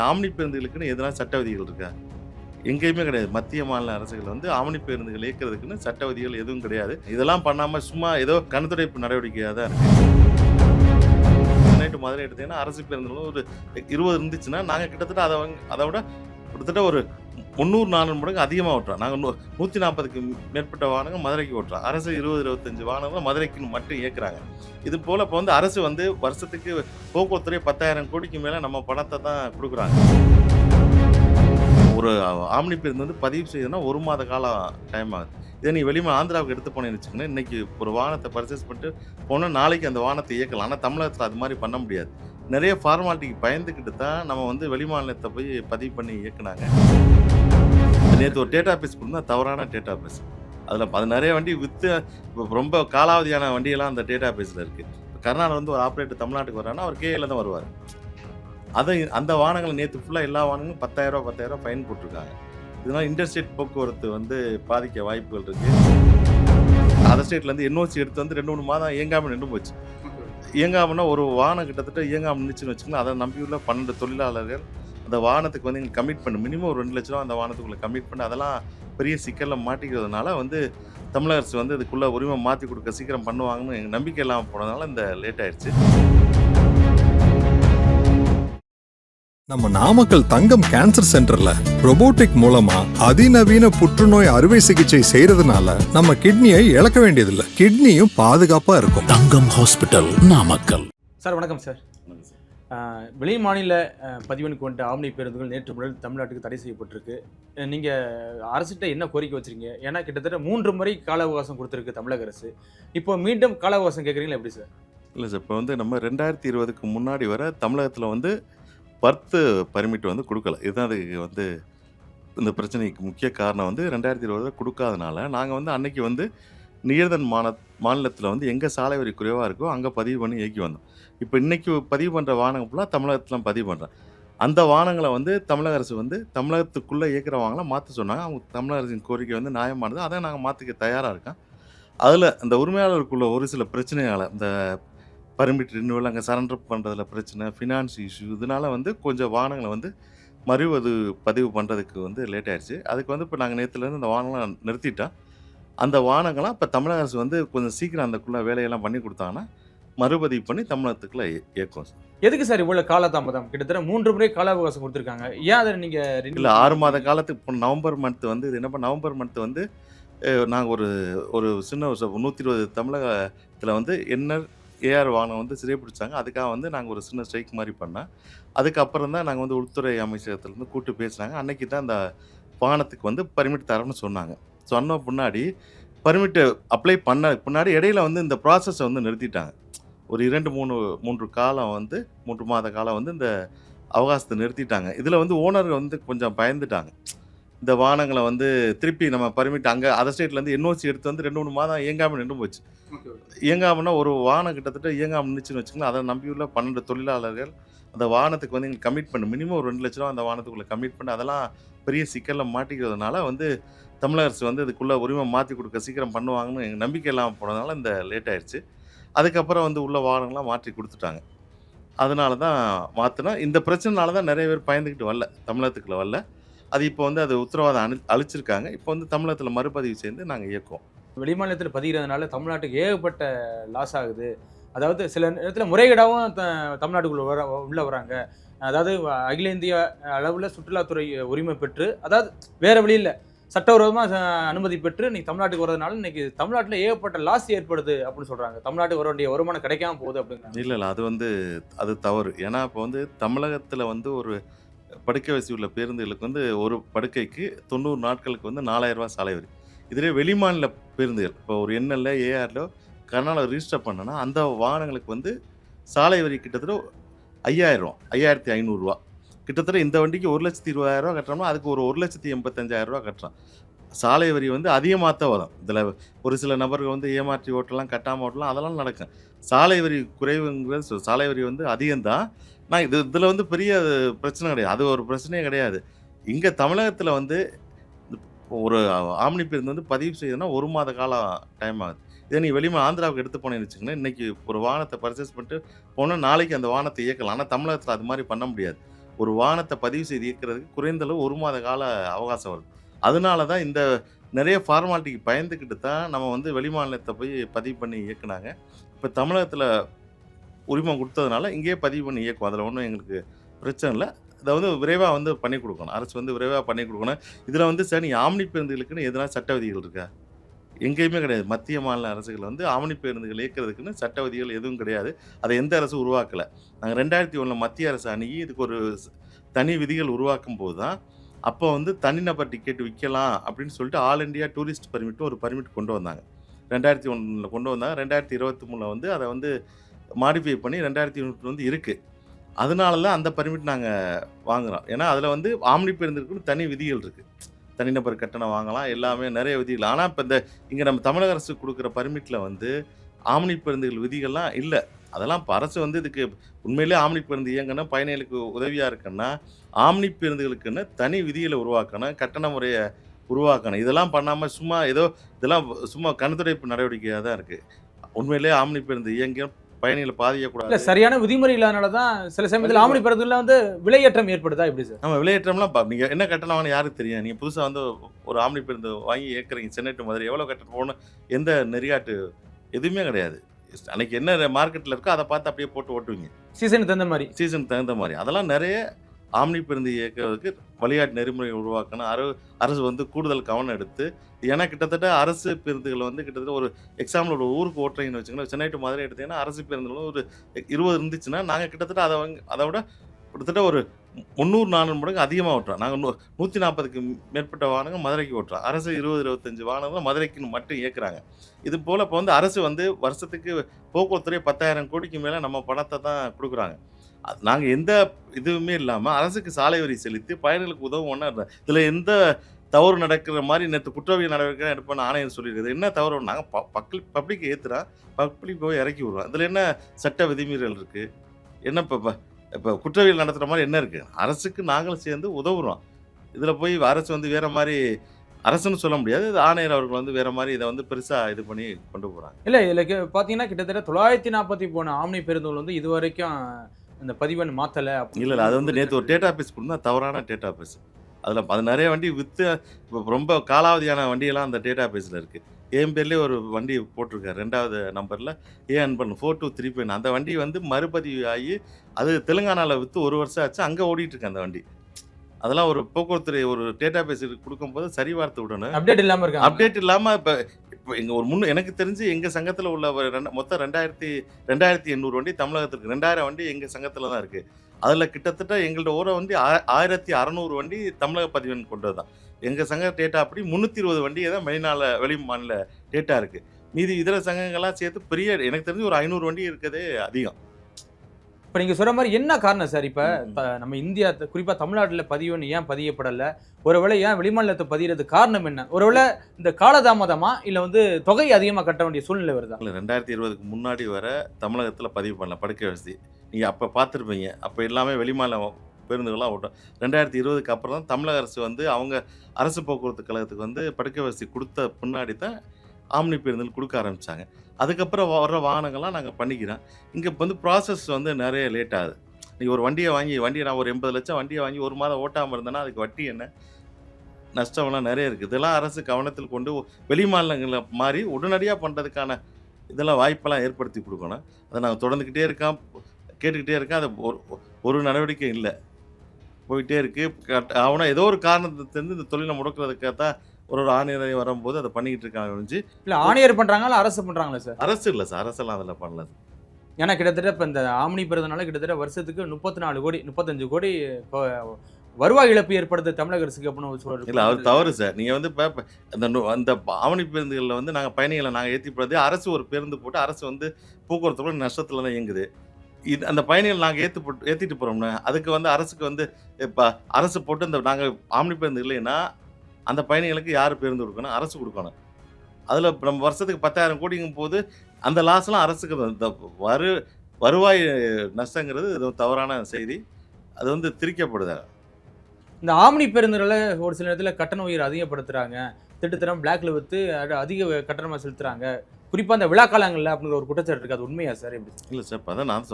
Omni பேருந்துகளுக்குன்னு எதனா சட்ட விதிகள் இருக்கா? எங்கேயுமே கிடையாது. மத்திய மாநில அரசுகள் வந்து ஆம்னி பேருந்துகள் இயக்கிறதுக்குன்னு சட்ட விதிகள் எதுவும் கிடையாது. இதெல்லாம் பண்ணாம சும்மா ஏதோ கணத்துடைப்பு நடவடிக்கையாக தான் இருக்கு. நைட்டு மதுரை எடுத்தீங்கன்னா அரசு பேருந்துகளும் ஒரு இருபது இருந்துச்சுன்னா நாங்கள் கிட்டத்தட்ட அதை அதை விட கிட்டத்தட்ட ஒரு முந்நூறு நானூறு மடங்கு அதிகமாக ஓட்டுறோம் நாங்கள் நூற்றி நாற்பதுக்கு மேற்பட்ட வாகனங்கள் மதுரைக்கு ஓட்டுறோம். அரசு இருபது இருபத்தஞ்சு வாகனங்கள் மதுரைக்கு மட்டும் இயக்குறாங்க. இது போல் இப்போ வந்து அரசு வந்து வருஷத்துக்கு போக்குவரத்துறை பத்தாயிரம் கோடிக்கு மேலே நம்ம பணத்தை தான் கொடுக்குறாங்க. ஒரு ஆம்னி பேருந்து வந்து பதிவு செய்யணும்னா ஒரு மாத காலம் டைம் ஆகுது. இதை நீ வெளியே ஆந்திராவுக்கு எடுத்து போனேன்னு வச்சுக்கோங்க இன்னைக்கு ஒரு வாகனத்தை பர்ச்சேஸ் பண்ணிட்டு போனால் நாளைக்கு அந்த வாகனத்தை இயக்கலாம். ஆனால் தமிழகத்தில் அது மாதிரி பண்ண முடியாது. நிறைய ஃபார்மாலிட்டிக்கு பயந்துக்கிட்டு தான் நம்ம வந்து வெளிமாநிலத்தை போய் பதிவு பண்ணி இயக்குனாங்க. நேற்று ஒரு டேட்டா பேஸ் கொடுத்தா தவறான டேட்டா பேஸ் அதில் அது நிறைய வண்டி வித்து இப்போ ரொம்ப காலாவதியான வண்டியெல்லாம் அந்த டேட்டா பேஸில் இருக்குது கர்நாடகா வந்து ஒரு ஆப்ரேட்டர் தமிழ்நாட்டுக்கு வரான்னா அவர் கேஏல தான் வருவார். அதை அந்த வாகனங்கள் நேற்று ஃபுல்லாக எல்லா வாகனங்களும் பத்தாயிரரூபா பத்தாயிரரூபா ஃபைன் போட்டிருக்காங்க. இதனால் இன்டர்ஸ்டேட் போக்குவரத்து வந்து பாதிக்க வாய்ப்புகள் இருக்குது அதர் ஸ்டேட்லேருந்து என்ஓசி எடுத்து வந்து ரெண்டு மூணு மாதம் இயங்காமல் நின்று போச்சு. இயங்காமன்னா ஒரு வாகனம் கிட்டத்தட்ட இயங்காமல் நின்றுச்சுன்னு வச்சுக்கோங்க. அதை நம்பியுள்ள பன்னெண்டு தொழிலாளர்கள் அந்த வாகனத்துக்கு வந்து எங்களுக்கு கமிட் பண்ணு. மினிமம் ஒரு ரெண்டு லட்ச ரூபா அந்த வாகனத்துக்குள்ளே கமிட் பண்ணி. அதெல்லாம் பெரிய சிக்கலில் மாட்டிக்கிறதுனால வந்து தமிழக அரசு வந்து இதுக்குள்ளே உரிமை மாற்றி கொடுக்க சீக்கிரம் பண்ணுவாங்கன்னு எங்கள் நம்பிக்கை இல்லாமல் போனதுனால இந்த லேட் ஆயிடுச்சு. நம்ம நாமக்கல் தங்கம் கேன்சர் சென்டர்ல robotic மூலமா அதிநவீன புற்றுநோய் அறுவை சிகிச்சை செய்யறதுனால நம்ம கிட்னியை இழக்க வேண்டியதில்லை. கிட்னியும் பாதுகாப்பா இருக்கும். தங்கம் ஹாஸ்பிட்டல் நாமக்கல். சார் வணக்கம் சார். வெளி மாநில பதிவெண் கொண்ட ஆம்னி பேருந்துகள் நேற்று முதல் தமிழ்நாட்டுக்கு தடை செய்யப்பட்டிருக்கு. அஹ் நீங்க அரசுகிட்ட என்ன கோரிக்கை வச்சிருக்கீங்க? ஏன்னா கிட்டத்தட்ட மூன்று முறை கால அவகாசம் கொடுத்துருக்கு தமிழக அரசு. இப்போ மீண்டும் கால அவகாசம் கேட்குறீங்களா எப்படி சார்? இல்லை சார் இப்போ வந்து நம்ம ரெண்டாயிரத்தி இருபதுக்கு முன்னாடி வர தமிழகத்தில் வந்து பர்த்து பர்மிட் வந்து கொடுக்கல. இதுதான் அதுக்கு வந்து இந்த பிரச்சனைக்கு முக்கிய காரணம் வந்து ரெண்டாயிரத்தி இருபதில் கொடுக்காதனால நாங்கள் வந்து அன்னைக்கு வந்து நியர்தன் மாநில மாநிலத்தில் வந்து எங்கே சாலை வரி குறைவாக இருக்கோ அங்கே பதிவு பண்ணி இயக்கி வந்தோம். இப்போ இன்றைக்கி பதிவு பண்ணுற வாகனம் ஃபுல்லாக தமிழகத்தில் பதிவு பண்ணுறேன் அந்த வாகனங்களை வந்து தமிழக அரசு வந்து தமிழகத்துக்குள்ளே இயக்கிற வாகனம் மாற்ற சொன்னாங்க. அவங்க தமிழக அரசின் கோரிக்கை வந்து நியாயமானது. அதை நாங்கள் மாற்றிக்க தயாராக இருக்கோம். அதில் அந்த உரிமையாளருக்குள்ள ஒரு சில பிரச்சனையால் இந்த பர்மிட் ரினிவல் அங்கே சரண்டர் பண்ணுறதுல பிரச்சனை ஃபினான்ஸ் இஷ்யூ இதனால வந்து கொஞ்சம் வாகனங்களை வந்து மறுவது பதிவு பண்ணுறதுக்கு வந்து லேட் ஆயிடுச்சு. அதுக்கு வந்து இப்போ நாங்கள் நேற்றுலேருந்து அந்த வாகனங்களை நிறுத்திட்டோம். அந்த வாகனங்கள்லாம் இப்போ தமிழக அரசு வந்து கொஞ்சம் சீக்கிரம் அந்தக்குள்ள வேலையெல்லாம் பண்ணி கொடுத்தாங்கன்னா மறுபதிவு பண்ணி தமிழகத்துக்குள்ள இய- இயக்கும் எதுக்கு சார் இவ்வளவு காலதாமதம்? கிட்டத்தட்ட மூன்று முறை கால அவகாசம் கொடுத்துருக்காங்க. ஏன் அதை நீங்க renew இல்லை ஆறு மாத காலத்துக்கு இப்போ நவம்பர் மந்த் வந்து இது என்ன நவம்பர் மந்த் வந்து நாங்கள் ஒரு ஒரு சின்ன ஒரு நூற்றி இருபது தமிழகத்தில் வந்து என்ஆர் ஏஆர் வாகனம் வந்து சிறைப்பிடிச்சாங்க அதுக்காக வந்து நாங்கள் ஒரு சின்ன ஸ்ட்ரைக் மாதிரி பண்ணோம். அதுக்கப்புறம் தான் நாங்கள் வந்து உள்துறை அமைச்சகத்துலேருந்து கூப்பிட்டு பேசுனாங்க. அன்னைக்கு தான் அந்த வாகனத்துக்கு வந்து பர்மிட் தரோம்னு சொன்னாங்க. சொன்ன பின்னாடி பர்மிட்டு அப்ளை பண்ண பின்னாடி இடையில வந்து இந்த ப்ராசஸை வந்து நிறுத்திட்டாங்க. ஒரு இரண்டு மூணு மூன்று காலம் வந்து மூன்று மாத காலம் வந்து இந்த அவகாசத்தை நிறுத்திட்டாங்க. இதில் வந்து ஓனர் வந்து கொஞ்சம் பயந்துட்டாங்க. இந்த வாகனங்களை வந்து திருப்பி நம்ம பர்மிட் அங்கே அதர் ஸ்டேட்லேருந்து என்ஓசி எடுத்து வந்து ரெண்டு மூணு மாதம் இயங்காமல் நின்று போச்சு. இயங்காமன்னா ஒரு வாகனம் கிட்டத்தட்ட இயங்காமல் நின்றுச்சுன்னு வச்சுக்கோங்களேன். அதை நம்பியுள்ள பன்னெண்டு தொழிலாளர்கள் அந்த வாகனத்துக்கு வந்து எங்களுக்கு கமிட் பண்ணு. மினிமம் ஒரு ரெண்டு லட்ச ரூபா அந்த வாகனத்துக்குள்ளே கமிட் பண்ணி அதெல்லாம் பெரிய சிக்கலில் மாட்டிக்கிறதுனால வந்து தமிழக அரசு வந்து இதுக்குள்ளே உரிமை மாற்றி கொடுக்க சீக்கிரம் பண்ணுவாங்கன்னு எங்கள் நம்பிக்கை இல்லாமல் போனதுனால இந்த லேட் ஆயிடுச்சு. அதுக்கப்புறம் வந்து உள்ள வாகனங்கள்லாம் மாற்றி கொடுத்துட்டாங்க. அதனால தான் மாற்றினா இந்த பிரச்சனைனால தான் நிறைய பேர் பயந்துக்கிட்டு வரல. தமிழகத்துக்குள்ள வரல. அது இப்போ வந்து அது உத்தரவாதம் அனு அழிச்சிருக்காங்க இப்போ வந்து தமிழகத்தில் மறுபதிவு செய்து நாங்கள் இயக்குவோம். வெளி மாநிலத்தில் பதிகிறதுனால தமிழ்நாட்டுக்கு ஏகப்பட்ட லாஸ் ஆகுது. அதாவது சில நேரத்தில் முறைகேடாகவும் த தமிழ்நாட்டுக்குள்ள வர உள்ள வராங்க. அதாவது அகில இந்திய அளவில் சுற்றுலாத்துறை உரிமை பெற்று அதாவது வேற வழியில் சட்டவிரோதமாக அனுமதி பெற்று இன்னைக்கு தமிழ்நாட்டுக்கு வரதுனால இன்னைக்கு தமிழ்நாட்டில் ஏகப்பட்ட லாஸ் ஏற்படுது அப்படின்னு சொல்றாங்க. தமிழ்நாட்டுக்கு வர வேண்டிய வருமானம் கிடைக்காம போகுது அப்படிங்கிறாங்க. இல்லை இல்லை. அது வந்து அது தவறு. ஏன்னா இப்போ வந்து தமிழகத்தில் வந்து ஒரு படுக்கை வசதி உள்ள பேருந்துகளுக்கு வந்து ஒரு படுக்கைக்கு தொண்ணூறு நாட்களுக்கு வந்து நாலாயிரம் ரூபாய் சாலை வரி. இதிலே வெளிமாநில பேருந்துகள். இப்போ ஒரு என்எல்ல ஏஆர்லோ கர்நாடகா ரிஜிஸ்டர் பண்ணனா அந்த வாகனங்களுக்கு வந்து சாலை வரி கிட்டத்தட்ட ஐயாயிரரூவா ஐயாயிரத்தி ஐநூறுரூவா கிட்டத்தட்ட இந்த வண்டிக்கு ஒரு லட்சத்தி இருபதாயிரரூவா கட்டுறோம்னா அதுக்கு ஒரு ஒரு லட்சத்தி எண்பத்தஞ்சாயிரரூவா ரூபா கட்டுறோம். சாலை வரி வந்து அதிகமாக தான் வரும். இதில் ஒரு சில நபர்கள் வந்து ஏமாற்றி ஓட்டலாம் கட்டாமல் ஓட்டலாம் அதெல்லாம் நடக்கும். சாலை வரி குறைவுங்கிறது சாலை வரி வந்து அதிகம்தான். நான் இது இதில் வந்து பெரிய பிரச்சனை கிடையாது. அது ஒரு பிரச்சனையே கிடையாது. இங்கே தமிழகத்தில் வந்து ஒரு ஆம்னி பேருந்து வந்து பதிவு செய்யுதுன்னா ஒரு மாத காலம் டைம் ஆகுது. இதே நீ வெளிமா ஆந்திராவுக்கு எடுத்து போனேன்னு வச்சுக்கோங்களேன் இன்னைக்கு ஒரு வாகனத்தை பர்ச்சேஸ் பண்ணிட்டு போனால் நாளைக்கு அந்த வாகனத்தை இயக்கலாம். ஆனால் தமிழகத்தில் அது மாதிரி பண்ண முடியாது. ஒரு வாகனத்தை பதிவு செய்து இயக்கிறதுக்கு குறைந்தளவு ஒரு மாத கால அவகாசம் வருது. அதனால தான் இந்த நிறைய ஃபார்மாலிட்டிக்கு பயந்துக்கிட்டு தான் நம்ம வந்து வெளிமாநிலத்தை போய் பதிவு பண்ணி இயக்குனாங்க. இப்போ தமிழகத்தில் உரிமம் கொடுத்ததுனால இங்கேயே பதிவு பண்ணி இயக்கும். அதில் ஒன்றும் எங்களுக்கு பிரச்சனை இல்லை. இதை வந்து விரைவாக வந்து பண்ணி கொடுக்கணும். அரசு வந்து விரைவாக பண்ணி கொடுக்கணும். இதில் வந்து சரி ஆம்னி பேருந்துகளுக்குன்னு எதனா சட்ட விதிகள் இருக்கா? எங்கேயுமே கிடையாது. மத்திய மாநில அரசுகள் வந்து ஆம்னி பேருந்துகள் இயக்கிறதுக்குன்னு சட்ட விதிகள் எதுவும் கிடையாது. அதை எந்த அரசு உருவாக்கலை. நாங்கள் ரெண்டாயிரத்தி ஒன்றில் மத்திய அரசு அணுகி இதுக்கு ஒரு தனி விதிகள் உருவாக்கும் போது தான் அப்போ வந்து தனிநபர் டிக்கெட் விற்கலாம் அப்படின்னு சொல்லிட்டு ஆல் இண்டியா டூரிஸ்ட் பர்மிட்டும் ஒரு பர்மிட் கொண்டு வந்தாங்க. ரெண்டாயிரத்தி ஒன்றில் கொண்டு வந்தாங்க. ரெண்டாயிரத்தி இருபத்தி மூணில் வந்து அதை வந்து மாடிஃபை பண்ணி ரெண்டாயிரத்தி இருபத்தி வந்து இருக்குது அதனால தான் அந்த பர்மிட் நாங்கள் வாங்குகிறோம் ஏன்னா அதில் வந்து ஆம்னி பேருந்துக்குன்னு தனி விதிகள் இருக்குது தனிநபர் கட்டணம் வாங்கலாம் எல்லாமே நிறைய விதிகள். ஆனால் இப்போ இந்த இங்கே நம்ம தமிழக அரசு கொடுக்குற பர்மிட்டில் வந்து ஆம்னி பேருந்துகள் விதிகள்லாம் இல்லை. அதெல்லாம் இப்போ அரசு வந்து இதுக்கு உண்மையிலே ஆம்னி பேருந்து இயங்கணும் பயணிகளுக்கு உதவியாக இருக்குன்னா ஆம்னி பேருந்துகளுக்குன்னு தனி விதிகளை உருவாக்கணும் கட்டண முறையை உருவாக்கணும். இதெல்லாம் பண்ணாமல் சும்மா ஏதோ இதெல்லாம் சும்மா கண்துடைப்பு நடவடிக்கையாக தான் இருக்குது உண்மையிலே ஆம்னி பேருந்து இயங்க பயணிகளை இல்ல பாதிக்கக்கூடாது சரியான விதிமுறை இல்லாதனால தான் சில சமயத்தில் ஆம்னி பேருந்துல வந்து விலையேற்றம் ஏற்படுதா எப்படி சார்? நம்ம விலையேற்றம்லாம் நீங்கள் என்ன கட்டணம் வாங்கணும் யாருக்கு தெரியும்? நீங்கள் புதுசாக வந்து ஒரு ஆம்னி பேருந்து வாங்கி ஏற்கிறீங்க சென்னை டு மதுரை எவ்வளோ கட்டணம் போகணும் எந்த நெறியாட்டு எதுவுமே கிடையாது. அன்னைக்கு என்ன மார்க்கெட்டில் இருக்கோ அதை பார்த்து அப்படியே போட்டு ஓட்டுவீங்க. சீசனுக்கு தகுந்த மாதிரி. சீசனுக்கு தகுந்த மாதிரி. அதெல்லாம் நிறைய ஆம்னி பேருந்து இயக்கிறதுக்கு வழிகாட்டு நெறிமுறை உருவாக்கணும். அரு அரசு வந்து கூடுதல் கவனம் எடுத்து ஏன்னா கிட்டத்தட்ட அரசு பேருந்துகள் வந்து கிட்டத்தட்ட ஒரு எக்ஸாம்பிள் ஒரு ஊருக்கு ஓட்டுறீங்கன்னு வச்சுக்கோங்களேன். சென்னை டு மதுரை எடுத்தீங்கன்னா அரசு பேருந்துகளும் ஒரு இருபது இருந்துச்சுன்னா நாங்கள் கிட்டத்தட்ட அதை வந்து அதை விட கிட்டத்தட்ட ஒரு முந்நூறு நானூறு மடங்கு அதிகமாக ஓட்டுறோம். நாங்கள் நூ நூற்றி நாற்பதுக்கு மேற்பட்ட வாகனங்கள் மதுரைக்கு ஓட்டுறோம். அரசு இருபது இருபத்தஞ்சு வாகனங்கள் மதுரைக்குன்னு மட்டும் இயக்குறாங்க. இது போல் இப்போ வந்து அரசு வந்து வருஷத்துக்கு போக்குவரத்துறை பத்தாயிரம் கோடிக்கு மேலே நம்ம பணத்தை தான் கொடுக்குறாங்க. நாங்கள் எந்த இதுவுமே இல்லாமல் அரசுக்கு சாலை வரி செலுத்தி பயணிகளுக்கு உதவும் இதில் எந்த தவறு நடக்கிற மாதிரி நேற்று குற்றவியல் நடவடிக்கை எடுப்பேன் ஆணையம் சொல்லியிருக்குது என்ன தவறு நாங்கள் ப பப்ளிக் பப்ளிக் ஏற்றுறோம் பப்ளிக் போய் இறக்கி விடுறோம் இதில் என்ன சட்ட விதிமீறல் இருக்குது என்ன இப்போ இப்போ குற்றவியல் நடத்துகிற மாதிரி என்ன இருக்குது அரசுக்கு நாங்களும் சேர்ந்து உதவுறோம். இதில் போய் அரசு வந்து வேறு மாதிரி அரசுன்னு சொல்ல முடியாது. இது ஆணையர் அவர்கள் வந்து வேறு மாதிரி இதை வந்து பெருசாக இது பண்ணி கொண்டு போகிறாங்க இல்லை இதில் பார்த்தீங்கன்னா கிட்டத்தட்ட தொள்ளாயிரத்தி நாற்பத்தி போன ஆம்னி பேருந்துகள் வந்து இது வரைக்கும் இந்த மாத்தல அப்படின்னு இல்லை இல்லை அது வந்து நேற்று ஒரு டேட்டா பேஸ் கொடுத்தா தவறான டேட்டா பேஸ் அதில் அது நிறைய வண்டி விற்று இப்போ ரொம்ப காலாவதியான வண்டியெல்லாம் அந்த டேட்டா பேஸில் இருக்குது என் பேர்லேயே ஒரு வண்டி போட்டிருக்காரு ரெண்டாவது நம்பரில். ஏ அன்பன் ஃபோர் டூ த்ரீ ஃபைவ் அந்த வண்டி வந்து மறுபதிவு ஆகி அது தெலுங்கானாவில் விற்று ஒரு வருஷம் ஆச்சு அங்கே ஓடிட்டு இருக்கு அந்த வண்டி. அதெல்லாம் ஒரு போக்குவரத்து ஒரு டேட்டா பேஸ் கொடுக்கும்போது சரி வார்த்தை விடணும். அப்டேட் இல்லாம இருக்காங்க. அப்டேட் இல்லாமல் இப்போ இப்போ எங்கள் ஒரு முன்னு எனக்கு தெரிஞ்சு எங்கள் சங்கத்தில் உள்ள ஒரு ரெண்டு- மொத்தம் ரெண்டாயிரத்தி ரெண்டாயிரத்தி எண்ணூறு வண்டி தமிழகத்துக்கு ரெண்டாயிரம் வண்டி எங்கள் சங்கத்தில் தான் இருக்குது அதில் கிட்டத்தட்ட எங்கள்கிட்ட ஓர வண்டி ஆ- ஆயிரத்தி அறநூறு வண்டி தமிழக பதிவெண் கொண்டது தான் எங்கள் சங்க டேட்டா அப்படி முந்நூற்றி இருபது வண்டியை தான் வெளிநாள வெளி மாநில டேட்டா இருக்குது மீதி இதர சங்கங்கள்லாம் சேர்த்து பெரிய எனக்கு தெரிஞ்சு ஒரு ஐநூறு வண்டி இருக்கிறதே அதிகம். இப்ப நீங்க சொல்ற மாதிரி என்ன காரணம் சார்? இப்ப நம்ம இந்தியா த- குறிப்பா தமிழ்நாட்டுல பதிவெண் ஏன் பதியப்படல? ஒருவேளை ஏன் வெளிமாநிலத்தை பதியறது காரணம் என்ன? ஒருவேளை இந்த காலதாமதமா இல்ல வந்து தொகை அதிகமா கட்ட வேண்டிய சூழ்நிலை வருதா? இல்லை ரெண்டாயிரத்தி இருபதுக்கு முன்னாடி வர தமிழகத்தில் பதிவு பண்ணல படுக்கை வசதி. நீங்கள் அப்போ பார்த்துருப்பீங்க. அப்போ எல்லாமே வெளிமாநில பேருந்துகள்லாம் ஓட்டும். ரெண்டாயிரத்தி இருபதுக்கு அப்புறம் தான் தமிழக அரசு வந்து அவங்க அரசு போக்குவரத்து கழகத்துக்கு வந்து படுக்கை வசதி கொடுத்த பின்னாடி தான் ஆம்னி பேருந்தில் கொடுக்க ஆரம்பித்தாங்க அதுக்கப்புறம் வர்ற வாகனங்கள்லாம் நாங்கள் பண்ணிக்கிறோம். இங்கே இப்போ வந்து ப்ராசஸ் வந்து நிறைய லேட் ஆகுது. நீங்கள் ஒரு வண்டியை வாங்கி வண்டியை நான் ஒரு எண்பது லட்சம் வண்டியை வாங்கி ஒரு மாதம் ஓட்டாமல் இருந்தேன்னா அதுக்கு வட்டி என்ன? நஷ்டம்லாம் நிறைய இருக்குது இதெல்லாம் அரசு கவனத்தில் கொண்டு வெளி மாநிலங்களில் மாறி உடனடியாக பண்ணுறதுக்கான இதெல்லாம் வாய்ப்பெல்லாம் ஏற்படுத்தி கொடுக்கணும். அதை நாங்கள் தொடர்ந்துக்கிட்டே இருக்கோம். கேட்டுக்கிட்டே இருக்கோம். அது ஒரு ஒரு நடவடிக்கை இல்லை. போயிட்டே இருக்குது கட்- அவனை ஏதோ ஒரு காரணத்தை தெரிந்து இந்த தொழிலை முடக்கிறதுக்காக தான் ஒரு ஒரு ஆணையரை வரும்போது அதை பண்ணிக்கிட்டு இருக்காங்க ஒழிஞ்சு இல்ல ஆணையர் பண்றாங்களா இல்ல அரசு பண்றாங்களா சார்? அரசு இல்லை சார் அரசெல்லாம் அதில் பண்ணல ஏன்னா கிட்டத்தட்ட இப்ப இந்த ஆம்னி பேருந்துனால கிட்டத்தட்ட வருஷத்துக்கு முப்பத்தி நாலு கோடி முப்பத்தஞ்சு கோடி வருவாய் இழப்பு ஏற்படுது தமிழக அரசுக்கு அப்படின்னு சொல்றாரு இல்லை அவர் தவறு சார். நீங்கள் வந்து இப்போ அந்த அந்த ஆவணி பேருந்துகளில் வந்து நாங்கள் பயணிகளை நாங்கள் ஏற்றி போகிறது அரசு ஒரு பேருந்து போட்டு அரசு வந்து போக்குவரத்து நஷ்டத்தில் தான் இயங்குது. இது அந்த பயணிகள் நாங்கள் ஏற்று போட்டு ஏற்றிட்டு போகிறோம்னா அதுக்கு வந்து அரசுக்கு வந்து இப்போ அரசு போட்டு இந்த நாங்கள் ஆம்னி பேருந்து இல்லைன்னா அந்த பயணிகளுக்கு யார் பேருந்து கொடுக்கணும்? அரசு கொடுக்கணும். அதில் நம்ம வருஷத்துக்கு பத்தாயிரம் கோடிங்கும் போது அந்த லாஸ்லாம் அரசுக்கு தான். இந்த வரு வருவாய் நஷ்டங்கிறது இது தவறான செய்தி. அது வந்து திரிக்கப்படுது. இந்த ஆம்னி பேருந்துகளை ஒரு சில நேரத்தில் கட்டண உயர் அதிகப்படுத்துறாங்க. திட்டத்தரம் பிளாக்ல அது அதிக கட்டணமா செலுத்துறாங்க. குறிப்பா அந்த விழா காலங்கள்ல அப்படிங்கிற ஒரு குற்றச்சாட்டு இருக்கு. அது உண்மையா சார்? எப்படி? இல்லை சார் இப்போ அதான் நான்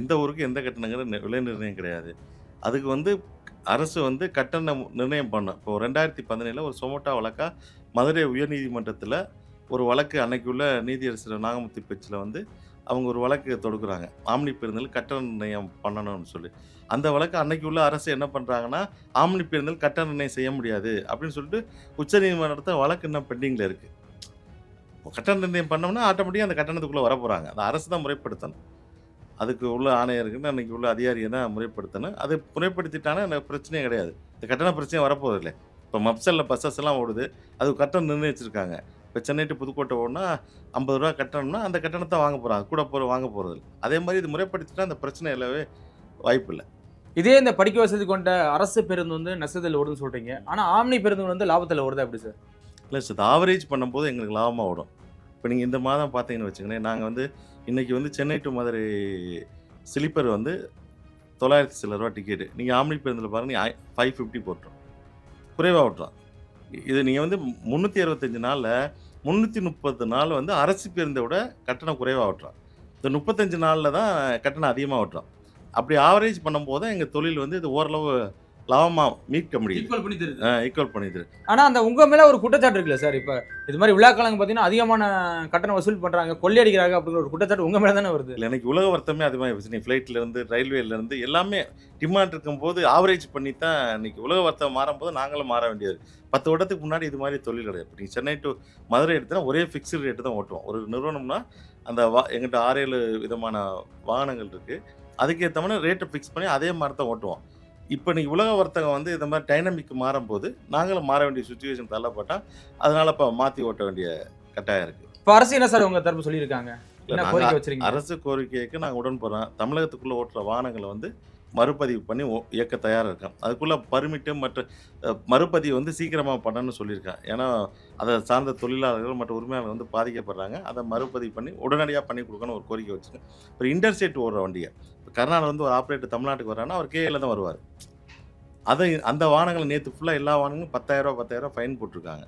எந்த ஊருக்கு எந்த கட்டணங்கிற விலை நிர்ணயம் கிடையாது. அதுக்கு வந்து அரசு வந்து கட்டணம் நிர்ணயம் பண்ணும் இப்போ ரெண்டாயிரத்தி பதினேழில் ஒரு சொமோட்டா வழக்காக மதுரை உயர்நீதிமன்றத்தில் ஒரு வழக்கு அன்னைக்குள்ள நீதியரசர் நாகமுத்தி பேச்சில் வந்து அவங்க ஒரு வழக்கு தொடுக்குறாங்க. ஆம்னி பேருந்தில் கட்டண நிர்ணயம் பண்ணணும்னு சொல்லி. அந்த வழக்கு அன்னைக்கு உள்ள அரசு என்ன பண்ணுறாங்கன்னா ஆம்னி பேருந்தில் கட்டண நிர்ணயம் செய்ய முடியாது அப்படின்னு சொல்லிட்டு உச்சநீதிமன்றத்தை வழக்கு இன்னும் பெண்டிங்கில் இருக்குது கட்டண நிர்ணயம் பண்ணோம்னா ஆட்டோமேட்டிக்காக அந்த கட்டணத்துக்குள்ளே வர போகிறாங்க அந்த அரசு தான் முறைப்படுத்தணும். அதுக்கு உள்ள ஆணையருக்குன்னு அன்றைக்கி உள்ள அதிகாரியை தான் முறைப்படுத்தணும். அது முறைப்படுத்திட்டானா எனக்கு பிரச்சனையே கிடையாது. இந்த கட்டண பிரச்சனை வரப்போகுது இல்லை இப்போ மப்சலில் பஸ்ஸஸ் எல்லாம் ஓடுது. அது கட்டணம் நிர்ணயிச்சிருக்காங்க. இப்போ சென்னை டு புதுக்கோட்டை ஓடுனா ஐம்பது ரூபா கட்டணம்னா அந்த கட்டணத்தை வாங்க போகிறாங்க கூட போகிற வாங்க போகிறது அதே மாதிரி இது முறைப்படுத்திட்டா அந்த பிரச்சனை இல்லவே வாய்ப்பு இல்லை. இதே இந்த படிக்க வசதி கொண்ட அரசு பேருந்து வந்து நஷ்டத்தில் ஓடுதுன்னு சொல்றீங்க. ஆனா ஆம்னி பேருந்து வந்து லாபத்தில் ஓடுது அப்படி சார்? இல்லை சார் ஆவரேஜ் பண்ணும்போது எங்களுக்கு லாபமாக ஓடும். இப்போ நீங்கள் இந்த மாதம் பார்த்தீங்கன்னு வச்சுக்கோங்களேன் நாங்கள் வந்து இன்றைக்கி வந்து சென்னை டு மதுரை ஸ்லீப்பர் வந்து தொள்ளாயிரத்தி சில ரூபா டிக்கெட்டு நீங்கள் ஆம்னி பேருந்தில் பாருங்கள் ஃபைவ் ஃபிஃப்டி போட்டுரும். குறைவாக ஓட்டுறோம் இது நீங்கள் வந்து முந்நூற்றி அறுபத்தஞ்சு நாளில் முந்நூற்றி முப்பது நாள் வந்து அரசு பேருந்தை விட கட்டணம் குறைவாக ஓட்டுறோம் இந்த முப்பத்தஞ்சு நாளில் தான் கட்டணம் அதிகமாக ஓட்டுறோம் அப்படி ஆவரேஜ் பண்ணும்போது தான் எங்கள் தொழில் வந்து இது ஓரளவு லாபமாக மீட்க முடியுது. ஈக்குவல் பண்ணி தருது. ஈக்குவல் பண்ணிடுது ஆனா அந்த உங்க மேல ஒரு குற்றச்சாட்டு இருக்குல்ல சார்? இப்ப இது மாதிரி விழாக்காலங்க பாத்தீங்கன்னா அதிகமான கட்டணம் வசூல் பண்றாங்க கொள்ளையடிக்கிறாங்க அப்படிங்கிற ஒரு குற்றச்சாட்டு உங்க மேல தானே வருது? இல்லை எனக்கு உலக வர்த்தமே அது மாதிரி நீ ஃப்ளைட்லேருந்து ரயில்வேலேருந்து எல்லாமே டிமாண்ட் இருக்கும்போது ஆவரேஜ் பண்ணி தான் இன்னைக்கு உலக வர்த்தகம் மாறும்போது நாங்களும் மாற வேண்டியது. பத்து வருடத்துக்கு முன்னாடி இது மாதிரி தொழில் கிடையாது. இப்போ நீங்கள் சென்னை டு மதுரை எடுத்தா ஒரே ஃபிக்ஸ்டு ரேட்டு தான் ஓட்டுவோம். ஒரு நிறுவனம்னா அந்த வா எங்கிட்ட ஆறு ஏழு விதமான வாகனங்கள் இருக்குது அதுக்கேற்ற மாதிரி ரேட்டை ஃபிக்ஸ் பண்ணி அதே மாதிரி தான் ஓட்டுவோம். இப்போ இன்னைக்கு உலக வர்த்தகம் வந்து இந்த மாதிரி டைனமிக் மாறும்போது நாங்களும் மாற வேண்டிய சுச்சுவேஷன் தள்ளப்பட்டால் அதனால் இப்போ மாற்றி ஓட்ட வேண்டிய கட்டாயம் இருக்குது இப்ப அரசு என்ன சார் உங்க தரப்பு சொல்லியிருக்காங்க? அரசு கோரிக்கைக்கு நாங்கள் உடன் போகிறோம் தமிழகத்துக்குள்ளே ஓட்டுற வாகனங்களை வந்து மறுபதிவு பண்ணி இயக்க தயாராக இருக்கோம் அதுக்குள்ளே பர்மிட்டு மற்ற மறுபதிவு வந்து சீக்கிரமாக பண்ணணும்னு சொல்லியிருக்கேன் ஏன்னா அதை சார்ந்த தொழிலாளர்கள் மற்ற உரிமையாளர்கள் வந்து பாதிக்கப்படுறாங்க. அதை மறுபதிவு பண்ணி உடனடியாக பண்ணி கொடுக்கணும் ஒரு கோரிக்கை வச்சுருக்கேன் இப்போ இன்டர்ஸ்டேட் ஓடுற வண்டியை கர்நாடகா வந்து ஒரு ஆப்ரேட்டர் தமிழ்நாட்டுக்கு வரான்னா அவர் கேஏல தான் வருவார். அதை அந்த வாகனங்களை நேற்று ஃபுல்லாக எல்லா வாகனங்களும் பத்தாயிரரூபா பத்தாயிரரூபா ஃபைன் போட்டிருக்காங்க.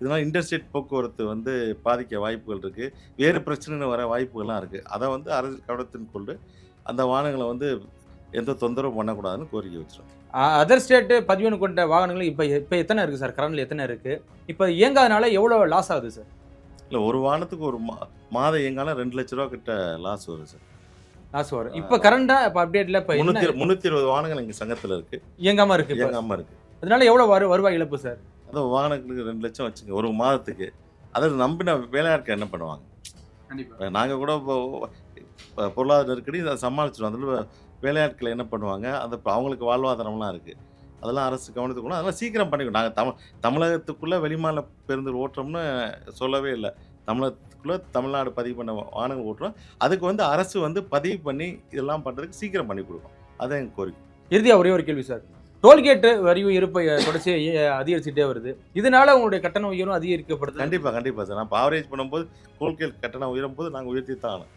இதனால் இன்டர்ஸ்டேட் போக்குவரத்து வந்து பாதிக்க வாய்ப்புகள் இருக்குது வேறு பிரச்சனைகள் வர வாய்ப்புகள்லாம் இருக்குது அதை வந்து அரசு கவனத்தின் கொண்டு அந்த வாகனங்களை வந்து எந்த தொந்தரவும் பண்ணக்கூடாதுன்னு கோரிக்கை வச்சிரும் அதர் ஸ்டேட் பதிவெண் கொண்ட வாகனங்கள் இப்ப இப்ப எத்தனை இருக்கு சார் கரண்ட்ல எத்தனை இருக்கு? இப்ப இயங்காதனால எவ்வளவு லாஸ் ஆகுது சார் இல்லை ஒரு வாகனத்துக்கு ஒரு மா மாதம் எங்காலும் ரெண்டு லட்ச ரூபா கிட்ட லாஸ் வரும் சார் லாஸ் வரும் இப்ப கரண்டா இப்ப அப்டேட்ல இப்ப முந்நூற்றி முந்நூற்றி இருபது வாகனங்கள் எங்கள் சங்கத்தில் இருக்குது இயங்காம இருக்கு இப்ப. இயங்காமல் இருக்குது அதனால எவ்வளவு வரு வருவாய் இழப்பு சார் அதான் வாகனங்களுக்கு ரெண்டு லட்சம் வச்சுங்க ஒரு மாதத்துக்கு. அதாவது நம்பின வேலையாட்கள் என்ன பண்ணுவாங்க? கண்டிப்பா. நாங்கள் கூட இப்போ பொருளாதார நெருக்கடி அதை சமாளிச்சிடும் அதில் வேலையாட்கள் என்ன பண்ணுவாங்க? அந்த இப்போ அவங்களுக்கு வாழ்வாதாரம்லாம் இருக்குது அதெல்லாம் அரசு கவனத்துக்குள்ள அதெல்லாம் சீக்கிரம் பண்ணிக்கணும். நாங்கள் தமிழ் தமிழகத்துக்குள்ளே வெளிமாநில பேருந்து ஓட்டுறோம்னு சொல்லவே இல்லை. தமிழகத்துக்குள்ளே தமிழ்நாடு பதிவு பண்ண வாகனங்கள் ஓட்டுறோம். அதுக்கு வந்து அரசு வந்து பதிவு பண்ணி இதெல்லாம் பண்ணுறதுக்கு சீக்கிரம் பண்ணி கொடுக்கும். அதான் எங்கள் கோரிக்கை. இறுதியா ஒரே ஒரு கேள்வி சார். டோல்கேட்டு வரி உயர்ப்பை தொடர்ச்சி அதிகரிச்சுட்டே வருது. இதனால உங்களுடைய கட்டண உயர்வும் அதிகரிக்கப்படுது. கண்டிப்பாக கண்டிப்பாக சார். நான் இப்போ ஆவரேஜ் பண்ணும்போது கோல்கேட் கட்டணம் உயரும் போது நாங்கள் உயர்த்தி தான் ஆகணும்.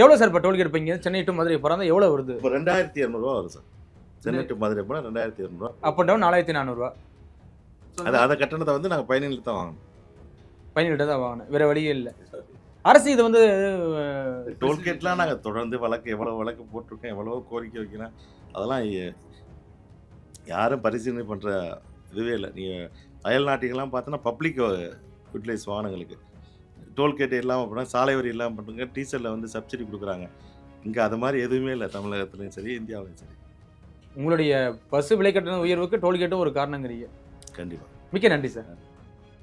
எவ்வளவு சார் இப்போ டோல்கேட் இப்போ இங்க சென்னை டு மதுரை போறாங்க? எவ்வளவு வருது? இப்போ ரெண்டாயிரத்தி இரநூறுவா வரும் சார். சென்னை டு மதுரை போனால் ரெண்டாயிரத்தி இரநூறுவா. அப் அண்ட் டவுன் நாலாயிரத்தி நானூறுரூவா அது அந்த கட்டணத்தை வந்து நாங்கள் பயணியில் தான் வாங்கணும். பயணிகிட்ட தான் வாங்கினேன் வேற வழியே இல்லை. அரசு இது வந்து டோல்கேட்லாம் நாங்கள் தொடர்ந்து வழக்கு எவ்வளோ வழக்கு போட்டிருக்கோம் எவ்வளவோ கோரிக்கை வைக்கிறோம். அதெல்லாம் யாரும் பரிசீலனை பண்ணுற இதுவே இல்லை. நீங்கள் அயல் நாட்டுக்கெல்லாம் பார்த்தோன்னா பப்ளிக் யூட்டிலைஸ் வாகனங்களுக்கு. டோல்கேட் இல்லாமல் பண்ணால் சாலை வரி இல்லாமல் பண்ணுறாங்க டீசலில் வந்து சப்சிடி கொடுக்குறாங்க. இங்கே அது மாதிரி எதுவுமே இல்லை தமிழகத்துலையும் சரி இந்தியாவிலையும் சரி. உங்களுடைய பஸ் விலை கட்டண உயர்வுக்கு டோல்கேட்டும் ஒரு காரணங்கிறீங்க. கண்டிப்பாக மிக்க நன்றி சார்